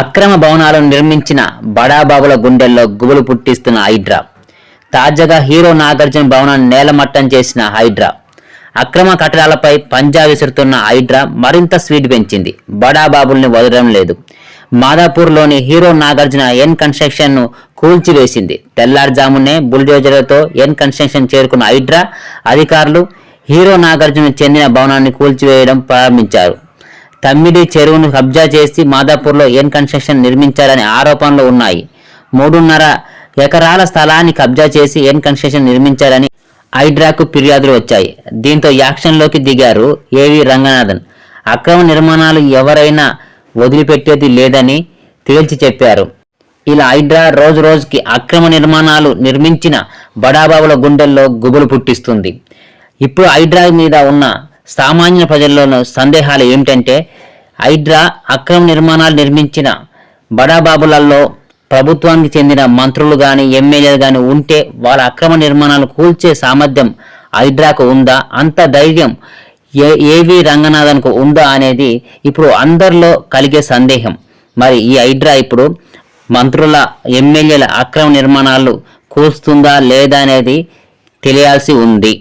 అక్రమ భవనాలను నిర్మించిన బడాబాబుల గుండెల్లో గుబులు పుట్టిస్తున్న హైడ్రా. తాజాగా హీరో నాగార్జున భవనాన్ని నేలమట్టం చేసిన హైడ్రా. అక్రమ కట్టడాలపై పంజా విసురుతున్న హైడ్రా మరింత స్వీట్ పెంచింది. బడాబాబుల్ని వదలడం లేదు. మాదాపూర్లోని హీరో నాగార్జున ఎన్ కన్స్ట్రక్షన్ను కూల్చివేసింది. తెల్లారుజామునే బుల్డోజర్లతో ఎన్ కన్స్ట్రక్షన్ చేరుకున్న హైడ్రా అధికారులు హీరో నాగార్జున చెందిన భవనాన్ని కూల్చివేయడం ప్రారంభించారు. తమ్మిడి చెరువును కబ్జా చేసి మాదాపూర్లో ఎన్ కన్స్ట్రక్షన్ నిర్మించారనే ఆరోపణలు ఉన్నాయి. మూడున్నర ఎకరాల స్థలాన్ని కబ్జా చేసి ఎన్ కన్స్ట్రక్షన్ నిర్మించారని హైడ్రాకు ఫిర్యాదులు వచ్చాయి. దీంతో యాక్షన్లోకి దిగారు ఏవి రంగనాథన్. అక్రమ నిర్మాణాలు ఎవరైనా వదిలిపెట్టేది లేదని తేల్చి చెప్పారు. ఇలా హైడ్రా రోజు రోజుకి అక్రమ నిర్మాణాలు నిర్మించిన బడాబాబుల గుండెల్లో గుబులు పుట్టిస్తుంది. ఇప్పుడు హైడ్రా మీద ఉన్న సామాన్య ప్రజల్లోనూ సందేహాలు ఏమిటంటే హైడ్రా అక్రమ నిర్మాణాలు నిర్మించిన బడాబాబులలో ప్రభుత్వానికి చెందిన మంత్రులు కానీ ఎమ్మెల్యేలు కానీ ఉంటే వాళ్ళ అక్రమ నిర్మాణాలు కూల్చే సామర్థ్యం హైడ్రాకు ఉందా? అంత ధైర్యం ఏ ఏవి రంగనాథన్కు ఉందా అనేది ఇప్పుడు అందరిలో కలిగే సందేహం. మరి ఈ హైడ్రా ఇప్పుడు మంత్రుల ఎమ్మెల్యేల అక్రమ నిర్మాణాలు కూల్స్తుందా లేదా అనేది తెలియాల్సి ఉంది.